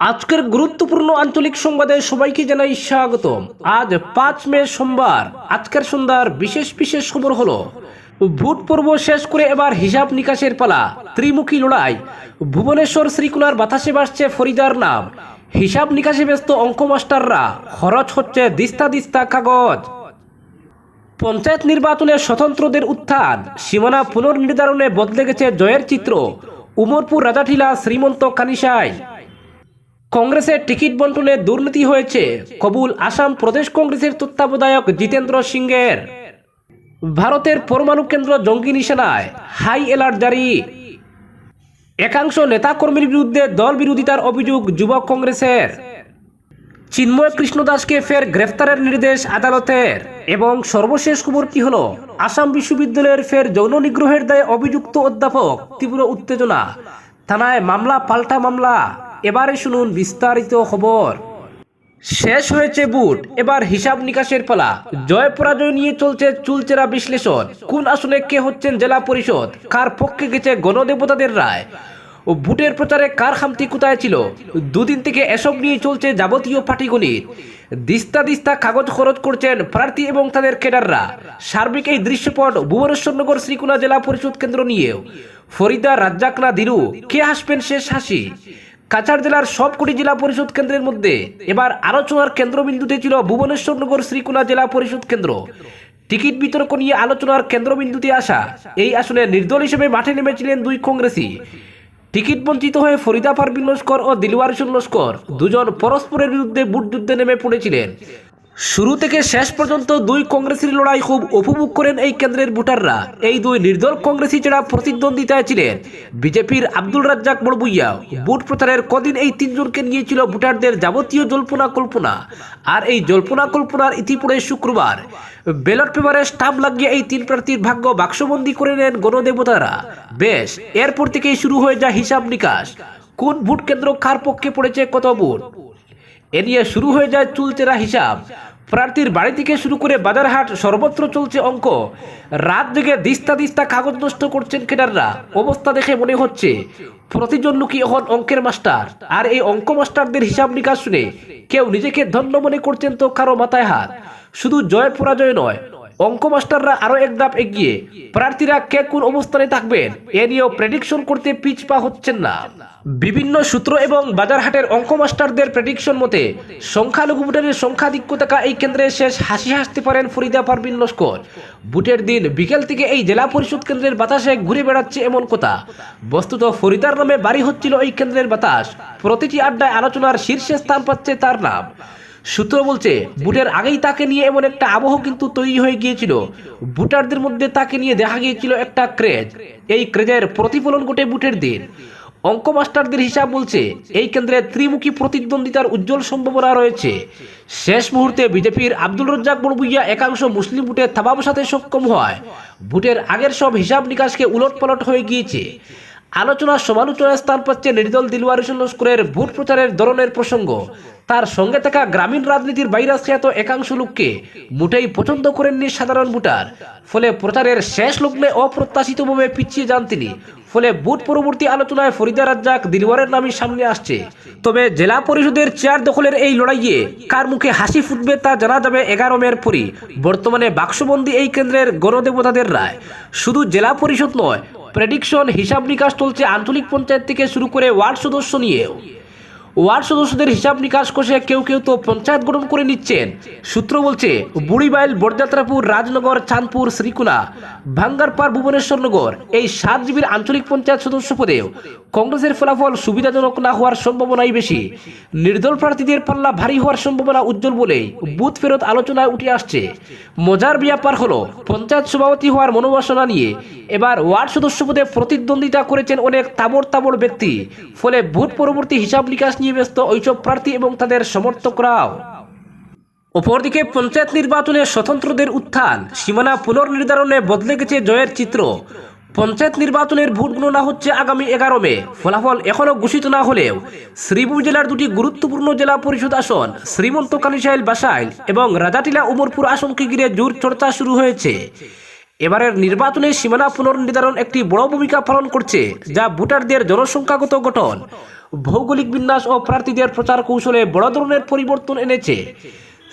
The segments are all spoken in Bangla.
আজকের গুরুত্বপূর্ণ আঞ্চলিক সংবাদে সবাইকে জানাই স্বাগতম। আজ পাঁচ মে সোমবার, আজকের সন্ধ্যার বিশেষ বিশেষ খবর হলো, ভোট পর্ব শেষ করে এবার হিসাব নিকাশের পালা, ত্রিমুখী লড়াই, ভুবনেশ্বর শ্রীকুলার বাতাসে বাসছে ফরিদার নাম, হিসাব নিকাশে ব্যস্ত অঙ্ক মাস্টাররা, খরচ হচ্ছে দিস্তা দিস্তা কাগজ। পঞ্চায়েত নির্বাচনে স্বতন্ত্রদের উত্থান, সীমানা পুনর্নির্ধারণে বদলে গেছে জয়ের চিত্র, উমরপুর রাজাঠিলা শ্রীমন্ত কানিসাই কংগ্রেসের টিকিট বন্টনে দুর্নীতি হয়েছে। কবুল আসাম প্রদেশ কংগ্রেসের তত্ত্বাবধায়ক জিতেন্দ্র সিংয়ের। ভারতের পরমাণু কেন্দ্র জঙ্গি নিশানায়, হাই অ্যালার্ট জারি। একাংশ নেতাকর্মীর বিরুদ্ধে দল বিরোধিতার অভিযোগ যুবক কংগ্রেসের। চিন্ময় কৃষ্ণ দাসকে ফের গ্রেফতারের নির্দেশ আদালতের এবং সর্বশেষ খবর কি হলো? আসাম বিশ্ববিদ্যালয়ের ফের যৌন নিগ্রহের দায়ে অভিযুক্ত অধ্যাপক তীব্র উত্তেজনা। থানায় মামলা, পাল্টা মামলা। এবারে শুনুন বিস্তারিত খবর। শেষ হয়েছে বুট। এবার হিসাব নিকাশের পালা। জয় পরাজয় নিয়ে চলছে চুলচেরা বিশ্লেষণ। কোন আসনে কে হচ্ছেন জেলা পরিষদ? কার পক্ষে গেছে গণদেবতাদের রায়? ও বুটের প্রচারে কার খামতি কোথায় ছিল? দুদিন থেকে এসব নিয়ে চলছে যাবতীয় পাটিগণিত দিস্তা দিস্তা কাগজ খরচ করছেন প্রার্থী এবং তাদের কেডাররা সার্বিক এই দৃশ্যপট ভুবনেশ্বরনগর শ্রীকুনা জেলা পরিষদ কেন্দ্র নিয়েও। ফরিদা, রাজ্জাক না দিলু কে হাসবেন শেষ হাসি? কাছাড় জেলার সবকটি জেলা পরিষদ কেন্দ্রের মধ্যে এবার আলোচনার কেন্দ্রবিন্দুতে ছিল ভুবনেশ্বরনগর, শ্রীকুলা জেলা পরিষদ কেন্দ্র। টিকিট বিতর্ক নিয়ে আলোচনার কেন্দ্রবিন্দুতে আসা এই আসনে নির্দল হিসেবে মাঠে নেমেছিলেন দুই কংগ্রেসী। টিকিট বঞ্চিত হয়ে ফরিদা ফারবিন লস্কর ও দিলওয়ারিসুল লস্কর দুজন পরস্পরের বিরুদ্ধে বুট যুদ্ধে নেমে পড়েছিলেন। শুরু থেকে শেষ পর্যন্ত দুই কংগ্রেসের লড়াই খুব উপভোগ করেন এই কেন্দ্রের ভোটাররা। এই দুই নির্দল কংগ্রেসী ছাড়া প্রতিদ্বন্দ্বিতায় ছিলেন, বিজেপির আব্দুল রাজ্জাক বড়বুইয়া বুট প্রচারের কদিন এই তিনজনকে নিয়েছিল ভোটারদের যাবতীয় জল্পনা কল্পনা। আর এই জল্পনা কল্পনার ইতিপূর্বে শুক্রবার, ব্যালট পেপারে স্টাম্প লাগিয়ে এই তিন প্রার্থীর ভাগ্য বাক্সবন্দি করে নেন গণদেবতারা। বেশ, এরপর থেকেই শুরু হয়ে যায় হিসাব নিকাশ। কোন ভোট কেন্দ্র কার পক্ষে পড়েছে কত ভোট? এ নিয়ে শুরু হয়ে যায় চুলচেরা হিসাব। প্রার্থীর বাড়ি থেকে শুরু করে বাজারহাট সর্বত্র চলছে অঙ্ক। রাত জেগে দিস্তা দিস্তা কাগজ নষ্ট করছেন ক্রেডাররা অবস্থা দেখে মনে হচ্ছে প্রতিজন লোকই এখন অঙ্কের মাস্টার। আর এই অঙ্ক মাস্টারদের হিসাব নিকাশ শুনে কেউ নিজেকে ধন্য মনে করছেন তো কারও মাথায় হাত। শুধু জয় পরাজয় নয় অঙ্ক মাস্টাররা আরও এক ধাপ এগিয়ে। প্রার্থীরা কে কোন অবস্থানে থাকবেন, এ নিয়েও প্রেডিকশন করতে পিছপা হচ্ছেন না। বিভিন্ন সূত্র এবং বাজারহাটের অঙ্ক মাস্টারদের প্রেডিকশন মতে, সংখ্যালঘু ভোটারের সংখ্যাধিক্য থাকা এই কেন্দ্রে শেষ হাসি হাসতে পারেন ফরিদা পারভিন লস্কর। ভোটের দিন বিকেল থেকে এই জেলা পরিষদ কেন্দ্রের বাতাসে ঘুরে বেড়াচ্ছে এমন কথা। বস্তুত ফরিদার নামে বাড়ি হচ্ছিল এই কেন্দ্রের বাতাস। প্রতিটি আড্ডায় আলোচনার শীর্ষে স্থান পাচ্ছে তার নাম। সূত্র বলছে, বুটের আগেই তাকে নিয়ে এমন একটা আবহ কিন্তু তৈরি হয়ে গিয়েছিল। বুটারদের মধ্যে তাকে নিয়ে দেখা গিয়েছিল একটা ক্রেজ। এই ক্রেজের প্রতিফলন ঘটে বুটের দিন। অঙ্ক মাস্টারদের হিসাব বলছে, এই কেন্দ্রে ত্রিমুখী প্রতিদ্বন্দ্বিতার উজ্জ্বল সম্ভাবনা রয়েছে। শেষ মুহূর্তে বিজেপির আব্দুল রজ্জাক বড়বুইয়া একাংশ মুসলিম বুটে থাবা বসাতে সক্ষম হয়। বুটের আগের সব হিসাব নিকাশকে উলটপালট হয়ে গিয়েছে। আলোচনা সমালোচনায় স্থান পাচ্ছে নির্দল দিলওয়ার লস্করের ভোট প্রচারের ধরনের প্রসঙ্গ। তার সঙ্গে থাকা গ্রামীণ রাজনীতির বাইরাস খ্যাত একাংশ লোককে মোটেই পছন্দ করেননি সাধারণ ভোটার। ফলে প্রচারের শেষ লগ্নে অপ্রত্যাশিতভাবে পিছিয়ে যান তিনি। ফলে বুথ পরবর্তী আলোচনায় ফরিদা রাজ্জাক দিলওয়ারের নামই সামনে আসছে। তবে জেলা পরিষদের চেয়ার দখলের এই লড়াইয়ে কার মুখে হাসি ফুটবে তা জানা যাবে এগারো মের পরই। বর্তমানে বাক্সবন্দি এই কেন্দ্রের গণদেবতাদের রায়। শুধু জেলা পরিষদ নয় প্রেডিকশন হিসাব নিকাশ চলছে আঞ্চলিক পঞ্চায়েত থেকে শুরু করে ওয়ার্ড সদস্য নিয়েও। ওয়ার্ড সদস্যদের হিসাব নিকাশ কষে কেউ কেউ তো পঞ্চায়েত গঠন করে নিচ্ছেন। সূত্র বলছে, বুড়িবাইল বরযাত্রাপুর রাজনগর, চাঁদপুর শ্রীকুনা ভাঙ্গারপাড় ভুবনেশ্বরনগর এই সাত জিবির আঞ্চলিক পঞ্চায়েত সদস্য পদেও কংগ্রেসের ফলাফল সুবিধাজনক না হওয়ার সম্ভাবনাই বেশি। নির্দল প্রার্থীদের পাল্লা ভারী হওয়ার সম্ভাবনা উজ্জ্বল বলেই বুথ ফেরত আলোচনায় উঠে আসছে। মজার ব্যাপার হলো, পঞ্চায়েত সভাপতি হওয়ার মনোবাসনা নিয়ে এবার ওয়ার্ড সদস্য পদে প্রতিদ্বন্দ্বিতা করেছেন অনেক তাবড় তাবড় ব্যক্তি। ফলে ভোট পরবর্তী হিসাব নিকাশ ব্যস্ত ওইসব প্রার্থী এবং তাদের সমর্থকরাও। অপরদিকে পঞ্চায়েত নির্বাচনে স্বতন্ত্রদের উত্থান, সীমানা পুনর্নির্ধারণে বদলে গেছে জয়ের চিত্র। পঞ্চায়েত নির্বাচনের ভোট গণনা হচ্ছে আগামী এগারো মে। ফলাফল এখনও ঘোষিত না হলেও শ্রীপুর জেলার দুটি গুরুত্বপূর্ণ জেলা পরিষদ আসন, শ্রীমন্ত কানিসাইল বাসাইল এবং রাজাটিলা উমরপুর আসনকে ঘিরে জোর চর্চা শুরু হয়েছে। এবারের নির্বাচনে সীমানা পুনর্নির্ধারণ একটি বড় ভূমিকা পালন করছে, যা ভোটারদের জনসংখ্যাগত গঠন। ভৌগোলিক বিন্যাস ও প্রার্থীদের প্রচার কৌশলে বড় ধরনের পরিবর্তন এনেছে।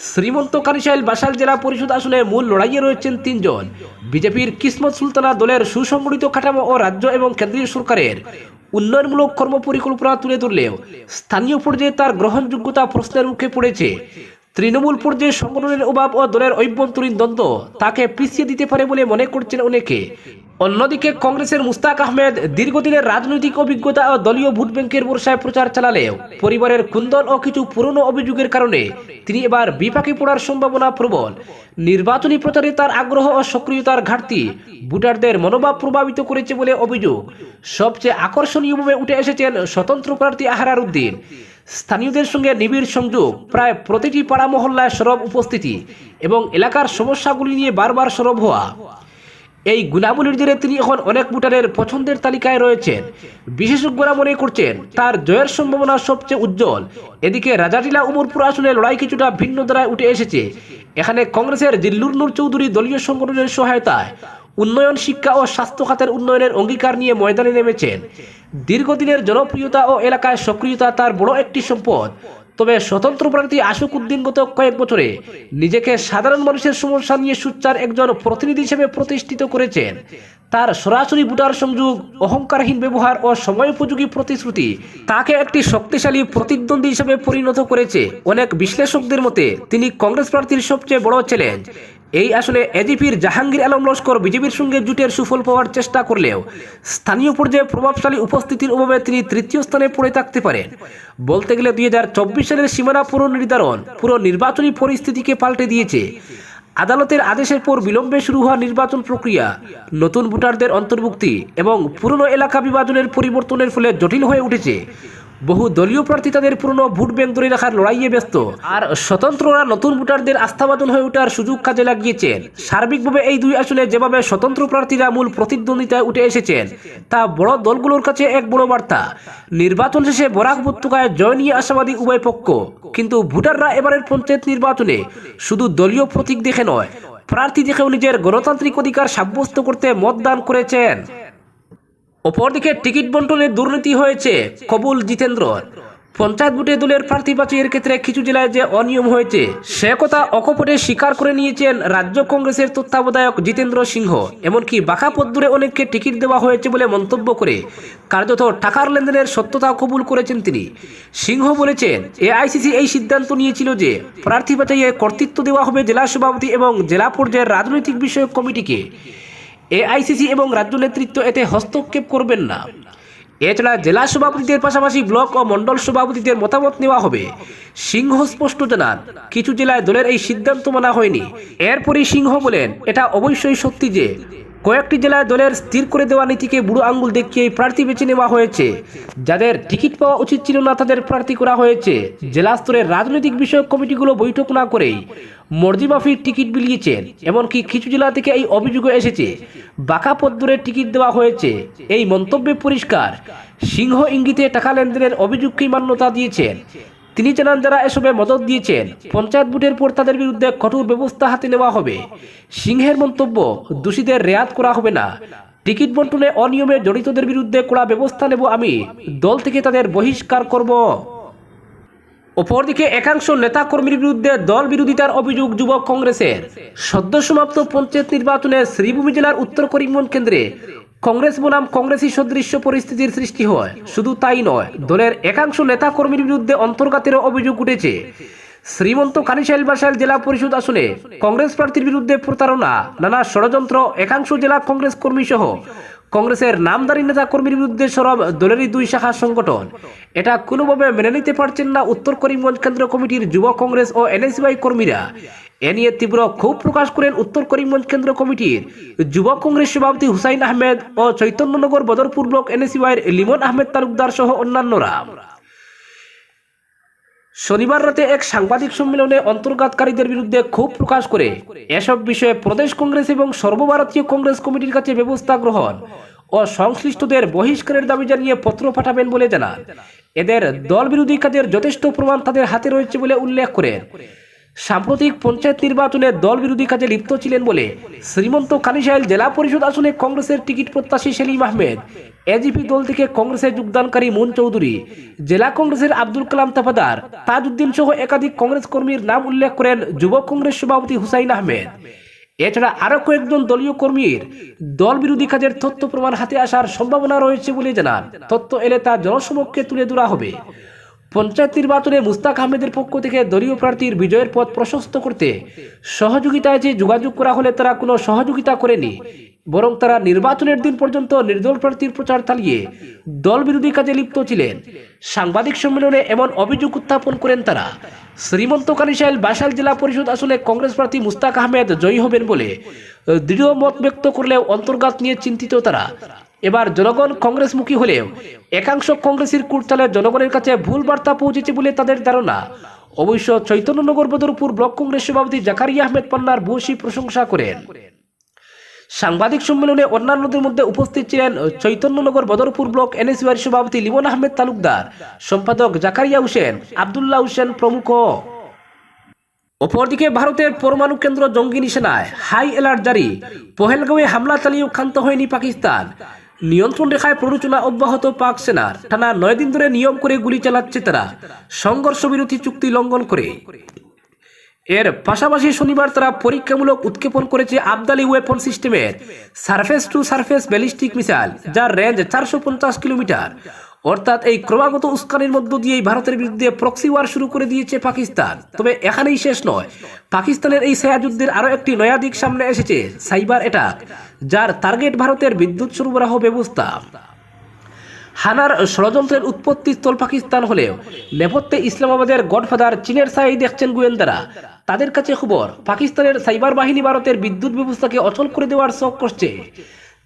শ্রীমন্ত কানিশাইল বাসাল জেলা পরিষদ আসনে মূল লড়াইয়ে রয়েছেন তিনজন। বিজেপির কিসমত সুলতানা দলের সুসংগঠিত কাঠামো ও রাজ্য এবং কেন্দ্রীয় সরকারের উন্নয়নমূলক কর্মপরিকল্পনা তুলে ধরলেও স্থানীয় পর্যায়ে তার গ্রহণযোগ্যতা প্রশ্নের মুখে পড়েছে। তৃণমূল পর্যায়ে সংগঠনের অভাব ও দলের অভ্যন্তরীণ দ্বন্দ্ব, তাকে পিছিয়ে দিতে পারে বলে মনে করছেন অনেকে। অন্যদিকে কংগ্রেসের মুস্তাক আহমেদ দীর্ঘদিনের রাজনৈতিক অভিজ্ঞতা ও দলীয় ভোট ব্যাংকের বর্ষায় প্রচার চালালেও পরিবারের কুন্দল ও কিছু পুরনো অভিযোগের কারণে তিনি এবার বিপাকে পড়ার সম্ভাবনা প্রবল। নির্বাচনী প্রচারে তার আগ্রহ ও সক্রিয়তার ঘাটতি ভোটারদের মনোভাব প্রভাবিত করেছে বলে অভিযোগ। সবচেয়ে আকর্ষণীয়ভাবে উঠে এসেছেন স্বতন্ত্র প্রার্থী আহারার উদ্দিন। স্থানীয়দের সঙ্গে নিবিড় সংযোগ, প্রায় প্রতিটি পাড়া মহল্লায় সরব উপস্থিতি এবং এলাকার সমস্যাগুলি নিয়ে বারবার সরব হওয়া। এই গুণাবলীর জেরে তিনি এখন অনেক ভোটারের পছন্দের তালিকায় রয়েছেন। বিশেষজ্ঞরা মনে করছেন, তার জয়ের সম্ভাবনা সবচেয়ে উজ্জ্বল। এদিকে রাজাটিলা উমরপুর আসনে লড়াই কিছুটা ভিন্ন ধারায় উঠে এসেছে। এখানে কংগ্রেসের জিল্লুর নূর চৌধুরী দলীয় সংগঠনের সহায়তায় উন্নয়ন শিক্ষা ও স্বাস্থ্য খাতের উন্নয়নের অঙ্গীকার নিয়ে ময়দানে নেমেছেন। দীর্ঘদিনের জনপ্রিয়তা ও এলাকায় সক্রিয়তা তার বড় একটি সম্পদ। তবে স্বতন্ত্র প্রার্থী আশুক উদ্দিন গত কয়েক বছরে নিজেকে সাধারণ মানুষের সমস্যা নিয়ে সুচ্চার একজন প্রতিনিধি হিসেবে প্রতিষ্ঠিত করেছেন। তার সরাসরি ভোটার সংযোগ, অহংকারহীন ব্যবহার ও সময়োপযোগী প্রতিশ্রুতি তাকে একটি শক্তিশালী প্রতিদ্বন্দ্বী হিসেবে পরিণত করেছে। অনেক বিশ্লেষকদের মতে, তিনি কংগ্রেস প্রার্থীর সবচেয়ে বড় চ্যালেঞ্জ এই আসলে এজিপির জাহাঙ্গীর আলম লস্কর বিজেপির সঙ্গে জুটের সুফল পাওয়ার চেষ্টা করলেও স্থানীয় পর্যায়ে প্রভাবশালী উপস্থিতির অভাবে তিনি তৃতীয় স্থানে পড়ে থাকতে পারেন। বলতে গেলে দুই হাজার চব্বিশ সালের সীমানা পুনর্নির্ধারণ পুরো নির্বাচনী পরিস্থিতিকে পাল্টে দিয়েছে। আদালতের আদেশের পর বিলম্বে শুরু হওয়া নির্বাচন প্রক্রিয়া, নতুন ভোটারদের অন্তর্ভুক্তি এবং পুরনো এলাকা বিভাজনের পরিবর্তনের ফলে জটিল হয়ে উঠেছে। বহু দলীয় প্রার্থী তাদের পুরনো ভোট ব্যাংক ধরে রাখার লড়াইয়ে ব্যস্ত। আর স্বতন্ত্ররা নতুন ভোটারদের আস্থাভাজন হয়ে ওঠার সুযোগ কাজে লাগিয়েছেন। সার্বিকভাবে এই দুই আসনে যেভাবে স্বতন্ত্র প্রার্থীরা মূল প্রতিদ্বন্দ্বিতায় উঠে এসেছেন, তা বড় দলগুলোর কাছে এক বড় বার্তা। নির্বাচন শেষে বরাক উপত্যকায় জয় নিয়ে আশাবাদী উভয় পক্ষ। কিন্তু ভোটাররা এবারের পঞ্চায়েত নির্বাচনে শুধু দলীয় প্রতীক দেখে নয়, প্রার্থী দেখেও নিজের গণতান্ত্রিক অধিকার সাব্যস্ত করতে মতদান করেছেন। অপরদিকে টিকিট বন্টনে দুর্নীতি হয়েছে কবুল জিতেন্দ্রর পঞ্চায়েত ভোটে দলের প্রার্থী বাছাইয়ের ক্ষেত্রে কিছু জেলায় যে অনিয়ম হয়েছে, সে কথা অকপটে স্বীকার করে নিয়েছেন রাজ্য কংগ্রেসের তত্ত্বাবধায়ক জিতেন্দ্র সিংহ। এমনকি বাঁকা পদ্মরে অনেককে টিকিট দেওয়া হয়েছে বলে মন্তব্য করে কার্যত টাকার লেনদেনের সত্যতা কবুল করেছেন তিনি। সিংহ বলেছেন, এআইসিসি এই সিদ্ধান্ত নিয়েছিল যে প্রার্থী বাছাইয়ে কর্তৃত্ব দেওয়া হবে জেলা সভাপতি এবং জেলা পর্যায়ের রাজনৈতিক বিষয়ক কমিটিকে। এআইসিসি এবং রাজ্য নেতৃত্ব এতে হস্তক্ষেপ করবেন না। এছাড়া জেলা সভাপতিদের পাশাপাশি ব্লক ও মন্ডল সভাপতিদের মতামত নেওয়া হবে। সিংহ স্পষ্ট জানান, কিছু জেলায় দলের এই সিদ্ধান্ত মানা হয়নি। এরপরই সিংহ বলেন, এটা অবশ্যই সত্যি যে কয়েকটি জেলায় দলের স্থির করে দেওয়া নীতিকে বুড়ো আঙ্গুল দেখিয়ে প্রার্থী বেছে নেওয়া হয়েছে। যাদের টিকিট পাওয়া উচিত ছিল না, তাদের প্রার্থী করা হয়েছে। জেলা স্তরের রাজনৈতিক বিষয়ক কমিটিগুলো বৈঠক না করেই মর্জি মাফিক টিকিট বিলিয়েছেন। এমনকি কিছু জেলা থেকে এই অভিযোগ এসেছে, বাঁকা পদ্মরের টিকিট দেওয়া হয়েছে। এই মন্তব্যে পরিষ্কার, সিংহ ইঙ্গিতে টাকা লেনদেনের অভিযোগকেই মান্যতা দিয়েছেন। তিনি জানান, যারা এসবে মদত দিয়েছেন, পঞ্চায়েত ভোটের পর তাদের বিরুদ্ধে কঠোর ব্যবস্থা হাতে নেওয়া হবে। সিংহের মন্তব্য, দোষীদের রেয়াত করা হবে না। টিকিট বন্টনে অনিয়মে জড়িতদের বিরুদ্ধে কড়া ব্যবস্থা নেব আমি। দল থেকে তাদের বহিষ্কার করব। অপরদিকে, একাংশ নেতাকর্মীর বিরুদ্ধে দল বিরোধিতার অভিযোগ যুবক কংগ্রেসের। সদ্য সমাপ্ত পঞ্চায়েত নির্বাচনে শ্রীভূমি জেলার উত্তর করিমগঞ্জ কেন্দ্রে কংগ্রেস বনাম কংগ্রেসী সদৃশ্য পরিস্থিতির সৃষ্টি হয়। শুধু তাই নয়, দলের একাংশ নেতাকর্মীর বিরুদ্ধে অন্তর্ঘাতেরও অভিযোগ উঠেছে। শ্রীমন্ত কানিশাইল বাসাইল জেলা পরিষদ আসনে কংগ্রেস প্রার্থীর বিরুদ্ধে প্রতারণা, নানা ষড়যন্ত্র, একাংশ জেলা কংগ্রেস কর্মী সহ কংগ্রেসের নামদারি নেতা কর্মীর বিরুদ্ধে সরব দলেরই দুই শাখা সংগঠন। এটা কোনোভাবে মেনে নিতে পারছেন না উত্তর করিমগঞ্জ কেন্দ্র কমিটির যুব কংগ্রেস ও এনএসবিআই কর্মীরা। এ নিয়ে তীব্র ক্ষোভ প্রকাশ করেন উত্তর করিমগঞ্জ কেন্দ্র কমিটির যুব কংগ্রেস সভাপতি হুসাইন আহমেদ ও চৈতন্যনগর বদরপুর ব্লক এনএসওয়াইয়ের লিমন আহমেদ তালুকদার সহ অন্যান্যরা। শনিবার রাতে এক সাংবাদিক সম্মেলনে অন্তর্ঘাতকারীদের বিরুদ্ধে ক্ষোভ প্রকাশ করে এসব বিষয়ে প্রদেশ কংগ্রেস এবং সর্বভারতীয় কংগ্রেস কমিটির কাছে ব্যবস্থা গ্রহণ ও সংশ্লিষ্টদের বহিষ্কারের দাবি জানিয়ে পত্র পাঠাবেন বলে জানান। এদের দল বিরোধী কাজের যথেষ্ট প্রমাণ তাদের হাতে রয়েছে বলে উল্লেখ করেন। সাম্প্রতিক পঞ্চায়েত নির্বাচনে দল বিরোধী কাজে লিপ্ত ছিলেন বলে শ্রীমন্ত কানিশাইল জেলা পরিষদ আসনে কংগ্রেসের টিকিট প্রত্যাশী সেলিম আহমেদ এজিপি দল থেকে কংগ্রেসে যোগদানকারী মুন চৌধুরী, জেলা কংগ্রেসের আব্দুল কালাম তাফাদার তাজউদ্দিন সহ একাধিক কংগ্রেস কর্মীর নাম উল্লেখ করেন যুব কংগ্রেস সভাপতি হুসাইন আহমেদ। এছাড়া আরও কয়েকজন দলীয় কর্মীর দল বিরোধী কাজের তথ্য প্রমাণ হাতে আসার সম্ভাবনা রয়েছে বলে জানান। তথ্য এলে তা জনসমক্ষে তুলে ধরা হবে। পঞ্চায়েত নির্বাচনে মুস্তাক আহমেদের পক্ষ থেকে দলীয় প্রার্থীর বিজয়ের পথ প্রশস্ত করতে সহযোগিতায় যে যোগাযোগ করা হলে তারা কোনো সহযোগিতা করেনি, বরং তারা নির্বাচনের দিন পর্যন্ত নির্দল প্রার্থীর প্রচার চালিয়ে দল বিরোধী কাজে লিপ্ত ছিলেন। সাংবাদিক সম্মেলনে এমন অভিযোগ উত্থাপন করেন তারা। শ্রীমন্ত কানিশাইল বাসাইল জেলা পরিষদ আসনে কংগ্রেস প্রার্থী মুস্তাক আহমেদ জয়ী হবেন বলে দৃঢ় মত ব্যক্ত করলেও অন্তর্ঘাত নিয়ে চিন্তিত তারা। এবার জনগণ কংগ্রেসমুখী হলেও একাংশ কংগ্রেসের কুটচালে জনগণের কাছে ভুল বার্তা পৌঁছেছে বলে তাদের ধারণা। অবশ্য চৈতন্যনগর বদরপুর ব্লক কংগ্রেস সভাপতি জাকারিয়া আহমেদ পান্নার ভূয়সী প্রশংসা করেন। সাংবাদিক সম্মেলনে অন্যান্যদের মধ্যে উপস্থিত ছিলেন চৈতন্যনগর বদরপুর ব্লক এনএসইউর সভাপতি লিমন আহমেদ তালুকদার, সম্পাদক জাকারিয়া হোসেন, আবদুল্লাহ হোসেন প্রমুখ। অপরদিকে ভারতের পরমাণু কেন্দ্র জঙ্গি নিশানায় হাই অ্যালার্ট জারি। পহেলগাঁওয়ে হামলা চালিয়েও ক্ষান্ত হয়নি পাকিস্তান। নিয়ন্ত্রণ রেখায় প্ররোচনা অব্যাহত পাক সেনার। টানা নয় দিন ধরে নিয়ম করে গুলি চালাচ্ছে তারা। সংঘর্ষ বিরোধী চুক্তি লঙ্ঘন করে। এর পাশাপাশি শনিবার তারা পরীক্ষামূলক উৎক্ষেপণ করেছে আবদালি ওয়েপন সিস্টেমের surface to surface ballistic missile যার রেঞ্জ চারশো পঞ্চাশ কিলোমিটার। অর্থাৎ এই ক্রমাগত উস্কানির মধ্য দিয়েই ভারতের বিরুদ্ধে প্রক্সি ওয়ার শুরু করে দিয়েছে পাকিস্তান। তবে এখানেই শেষ নয়। পাকিস্তানের এই ছায়াযুদ্ধের আরও একটি নয়া দিক সামনে এসেছে, সাইবার অ্যাটাক যার টার্গেট ভারতের বিদ্যুৎ সরবরাহ ব্যবস্থা। হানার ষড়যন্ত্রের উৎপত্তি স্থল পাকিস্তান হলেও নেপথ্যে ইসলামাবাদের গডফাদার চীনের সাই দেখছেন গোয়েন্দারা। তাদের কাছে খবর, পাকিস্তানের সাইবার বাহিনী ভারতের বিদ্যুৎ ব্যবস্থাকে অচল করে দেওয়ার শখ করছে।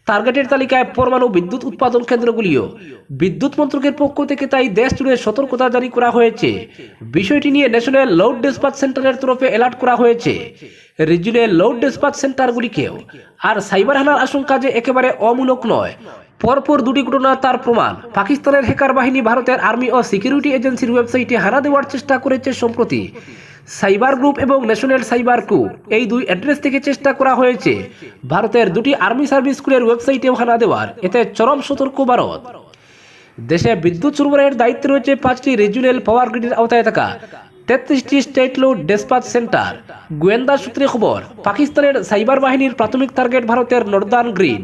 টার্গেটের তালিকায় পরমাণু বিদ্যুৎ উৎপাদন কেন্দ্রগুলিও। বিদ্যুৎ মন্ত্রকের পক্ষ থেকে তাই দেশ জুড়ে সতর্কতা জারি করা হয়েছে। বিষয়টি নিয়ে ন্যাশনাল লোড ডেসপাচ সেন্টারের তরফে অ্যালার্ট করা হয়েছে। রিজিয়নাল লোড ডেসপাচ সেন্টারগুলিকেও আর সাইবার হানার আশঙ্কা যে একেবারে অমূলক নয়, পরপর দুটি ঘটনা তার প্রমাণ। পাকিস্তানের হ্যাকার বাহিনী ভারতের আর্মি ও সিকিউরিটি এজেন্সির ওয়েবসাইটে হানা দেওয়ার চেষ্টা করেছে সম্প্রতি। সাইবার গ্রুপ এবং ন্যাশনাল সাইবার কু। এই দুই অ্যাড্রেস থেকে চেষ্টা করা হয়েছে। ভারতের দুটি আর্মি সার্ভিস স্কুলের ওয়েবসাইটেও হানা দেওয়ার। এতে চরম সতর্ক ভারত। দেশে বিদ্যুৎ সরবরাহের দায়িত্ব রয়েছে পাঁচটি রিজিওনাল পাওয়ার গ্রিডের আওতায় থাকা। তেত্রিশটি স্টেট লোড ডেসপাচ সেন্টার। গোয়েন্দা সূত্রে খবর, পাকিস্তানের সাইবার বাহিনীর প্রাথমিক টার্গেট ভারতের নর্দার্ন গ্রিড।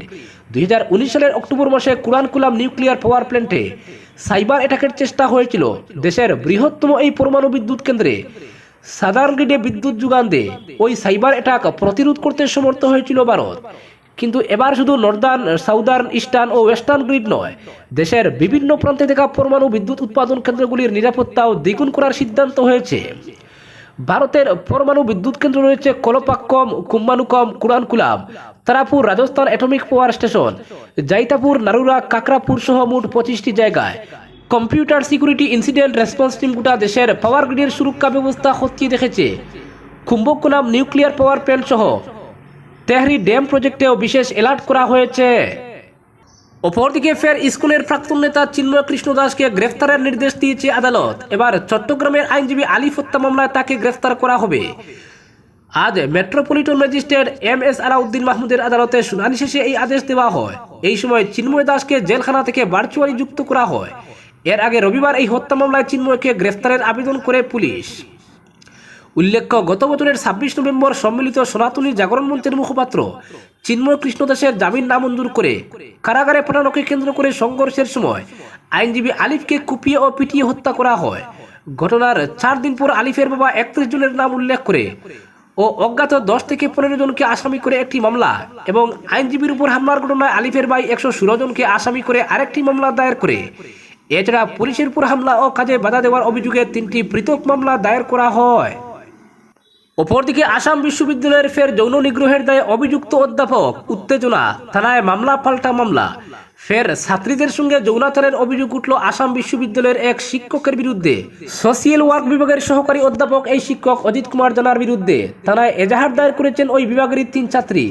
দুই সালের অক্টোবর মাসে কুরানকুলাম নিউক্লিয়ার পাওয়ার প্ল্যান্টে সাইবার অ্যাটাকের চেষ্টা হয়েছিল। দেশের বৃহত্তম এই পরমাণু বিদ্যুৎ কেন্দ্রে। সাধারণ গ্রিডে বিদ্যুৎ যোগান দিয়ে ওই সাইবার অ্যাটাক প্রতিরোধ করতে সমর্থ হয়েছিল ভারত। কিন্তু এবার শুধু নর্দার্ন, সাউদার্ন, ইস্টার্ন ও ওয়েস্টার্ন গ্রিড নয়, দেশের বিভিন্ন প্রান্তে থাকা পরমাণু বিদ্যুৎ উৎপাদন কেন্দ্রগুলির নিরাপত্তাও দ্বিগুণ করার সিদ্ধান্ত হয়েছে। ভারতের পরমাণু বিদ্যুৎ কেন্দ্র রয়েছে Kalpakkam কুম্বানুকম Kudankulam Tarapur Rajasthan atomic power station Jaitapur Narora, Kakrapar সহ মোট পঁচিশটি জায়গায়। Computer security incident response team গোটা দেশের পাওয়ার গ্রিডের সুরক্ষা ব্যবস্থা খতিয়ে দেখেছে। কুম্ভকোনাম নিউক্লিয়ার পাওয়ার প্ল্যান্ট সহ। তেহরি ড্যাম প্রজেক্টেও বিশেষ অ্যালার্ট করা হয়েছে অপরদিকে ফের স্কুলের প্রাক্তন নেতা চিন্ময় কৃষ্ণ দাসকে গ্রেফতারের নির্দেশ দিয়েছে আদালত। এবার চট্টগ্রামের আইনজীবী আলিফ হত্যা মামলায় তাকে গ্রেফতার করা হবে। আজ metropolitan magistrate M S Alauddin মাহমুদের আদালতে শুনানি শেষে এই আদেশ দেওয়া হয়। এই সময় চিন্ময় দাসকে জেলখানা থেকে ভার্চুয়ালি যুক্ত করা হয়। এর আগে রবিবার এই হত্যা মামলায় চিন্ময়কে গ্রেফতারের আবেদন করে পুলিশ। উল্লেখ্য, গত বছরের ছাব্বিশ নভেম্বর সম্মিলিত সনাতনী জাগরণ মঞ্চের মুখপাত্র চিন্ময় কৃষ্ণ দাসের জামিন নামঞ্জুর করে কারাগারে পাঠানোকে কেন্দ্র করে সংঘর্ষের সময় আইনজীবী আলিফকে কুপিয়ে ও পিটিয়ে হত্যা করা হয়। ঘটনার চার দিন পর আলিফের বাবা একত্রিশ জনের নাম উল্লেখ করে ও অজ্ঞাত দশ থেকে পনেরো জনকে আসামি করে একটি মামলা এবং আইনজীবীর উপর হামলার ঘটনায় আলিফের ভাই একশো ষোলো জনকে আসামি করে আরেকটি মামলা দায়ের করে। এছাড়া পুলিশের উপর হামলা ও কাজে বাধা দেওয়ার অভিযোগে তিনটি পৃথক মামলা দায়ের করা হয়। অপরদিকে আসাম বিশ্ববিদ্যালয়ের ফের যৌন নিগ্রহের দায়ে অভিযুক্ত অধ্যাপক উত্তেজনা, থানায় মামলা, পাল্টা মামলা। ফের ছাত্রীদের সঙ্গে যৌনাচারের অভিযোগ উঠল আসাম বিশ্ববিদ্যালয়ের এক শিক্ষকের বিরুদ্ধে। সোশিয়াল ওয়ার্ক বিভাগের সহকারী অধ্যাপক এই শিক্ষক অজিত কুমার জানার বিরুদ্ধে থানায় এজাহার দায়ের করেছেন ওই বিভাগের তিন ছাত্রী।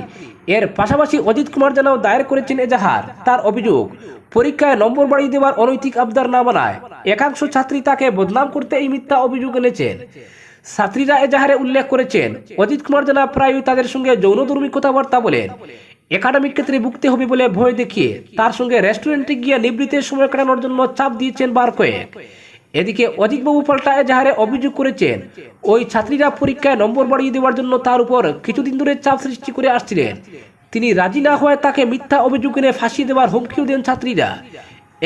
এর পাশাপাশি অজিত কুমার জানাও দায়ের করেছেন এজাহার। তার অভিযোগ পরীক্ষায় নম্বর বাড়িয়ে দেওয়ার অনৈতিক আবদার না মানায়। একাংশ ছাত্রী তাকে বদনাম করতে এই মিথ্যা অভিযোগ এনেছেন। ছাত্রীরা এজাহারে উল্লেখ করেছেন, অজিত কুমার জানা প্রায়ই তাদের সঙ্গে যৌন যৌনধর্মী কথাবার্তা বলেন। একাডেমিক ক্ষেত্রে ভুগতে হবে বলে ভয় দেখিয়ে তার সঙ্গে রেস্টুরেন্টে গিয়ে নিবৃত্তে সময় কাটানোর জন্য চাপ দিয়েছেন বার কয়েক। এদিকে অজিতবাবু পাল্টা এজাহারে অভিযোগ করেছেন, ওই ছাত্রীরা পরীক্ষায় নম্বর বাড়িয়ে দেওয়ার জন্য তার উপর কিছুদিন ধরে চাপ সৃষ্টি করে আসছিলেন। তিনি রাজি না হওয়ায় তাকে মিথ্যা অভিযোগ এনে ফাঁসিয়ে দেওয়ার হুমকিও দেন ছাত্রীরা।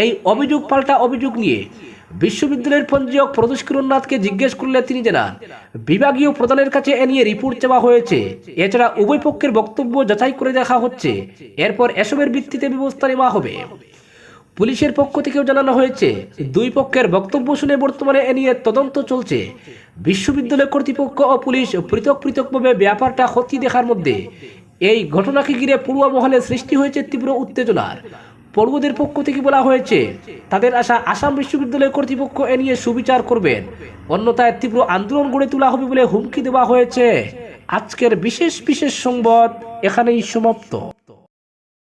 এই অভিযোগ পাল্টা অভিযোগ নিয়ে বিশ্ববিদ্যালয়ের পঞ্জীয়ক প্রদোষ কিরণনাথকে জিজ্ঞেস করলে তিনি জানান, বিভাগীয় প্রধানের কাছে এ নিয়ে রিপোর্ট চাওয়া হয়েছে। এছাড়া উভয় পক্ষের বক্তব্য যাচাই করে দেখা হচ্ছে। এরপর এসবের ভিত্তিতে ব্যবস্থা নেওয়া হবে। পুলিশের পক্ষ থেকেও জানানো হয়েছে, দুই পক্ষের বক্তব্য শুনে বর্তমানে এ নিয়ে তদন্ত চলছে। বিশ্ববিদ্যালয় কর্তৃপক্ষ ও পুলিশ পৃথক পৃথকভাবে ব্যাপারটা ক্ষতি দেখার মধ্যে এই ঘটনাকে ঘিরে পড়ুয়া মহলে সৃষ্টি হয়েছে তীব্র উত্তেজনার। পড়ুয়াদের পক্ষ থেকে বলা হয়েছে, তাদের আশা আসাম বিশ্ববিদ্যালয় কর্তৃপক্ষ এ নিয়ে সুবিচার করবেন। অন্যথায় তীব্র আন্দোলন গড়ে তোলা হবে বলে হুমকি দেওয়া হয়েছে। আজকের বিশেষ বিশেষ সংবাদ এখানেই সমাপ্ত।